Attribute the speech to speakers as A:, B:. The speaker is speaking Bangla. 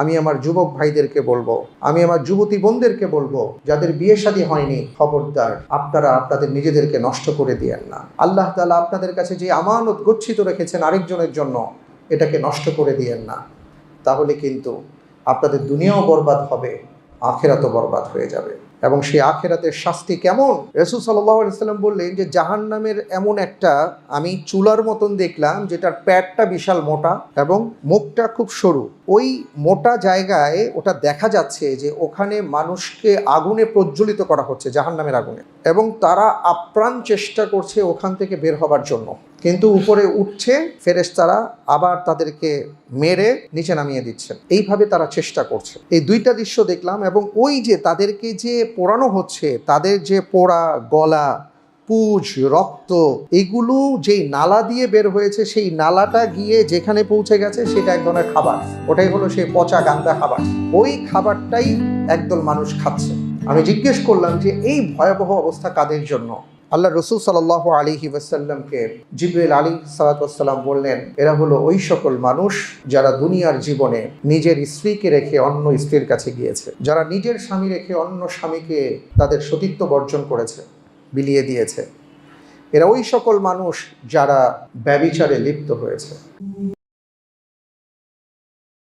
A: আমি আমার যুবক ভাইদেরকে বলব, আমি আমার যুবতী বোনদেরকে বলব, যাদের বিয়ে শাদী হয়নি, খবরদার, আপনারা আপনাদের নিজেদেরকে নষ্ট করে দিয়েন না। আল্লাহ তালা আপনাদের কাছে যে আমানত গচ্ছিত রেখেছেন আরেকজনের জন্য, এটাকে নষ্ট করে দিয়েন না। তাহলে কিন্তু আপনাদের দুনিয়াও বরবাদ হবে, আখেরাতও বরবাদ হয়ে যাবে। এবং সেই আখেরাতের শাস্তি কেমন? রসুল সাল্লাম বললেন যে জাহান নামের এমন একটা আমি চুলার মতন দেখলাম যেটার প্যাডটা বিশাল মোটা এবং মুখটা খুব সরু। ওই মোটা জায়গায় ওটা দেখা যাচ্ছে যে, ওখানে মানুষকে আগুনে প্রজ্বলিত করা হচ্ছে জাহান নামের আগুনে। এবং তারা আপ্রাণ চেষ্টা করছে ওখান থেকে বের হবার জন্য। কিন্তু উপরে উঠছে ফেরেশতারা, আবার তাদেরকে মেরে নিচে নামিয়ে দিচ্ছেন এইভাবে তারা চেষ্টা করছে। এই দুইটা দৃশ্য দেখলাম এবং ওই যে তাদেরকে যে পোড়ানো হচ্ছে, তাদের যে পোড়া গলা, পুজ, রক্ত, এগুলো যেই নালা দিয়ে বের হয়েছে, সেই নালাটা গিয়ে যেখানে পৌঁছে গেছে, সেটা এক ধরনের খাবার। ওটাই হলো সেই পচা গান্দা খাবার। ওই খাবারটাই একদল মানুষ খাচ্ছে। আমি জিজ্ঞেস করলাম যে এই ভয়াবহ অবস্থা কাদের জন্য? আল্লাহ রসুল সাল আলী ওয়াসাল্লামকে জিবরুল আলী সালাতাম বললেন, এরা হলো ওই সকল মানুষ যারা দুনিয়ার জীবনে নিজের স্ত্রীকে রেখে অন্য স্ত্রীর কাছে গিয়েছে, যারা নিজের স্বামী রেখে অন্য স্বামীকে তাদের সতীত্ব বর্জন করেছে, বিলিয়ে দিয়েছে। এরা ওই সকল মানুষ যারা ব্যবিচারে লিপ্ত হয়েছে।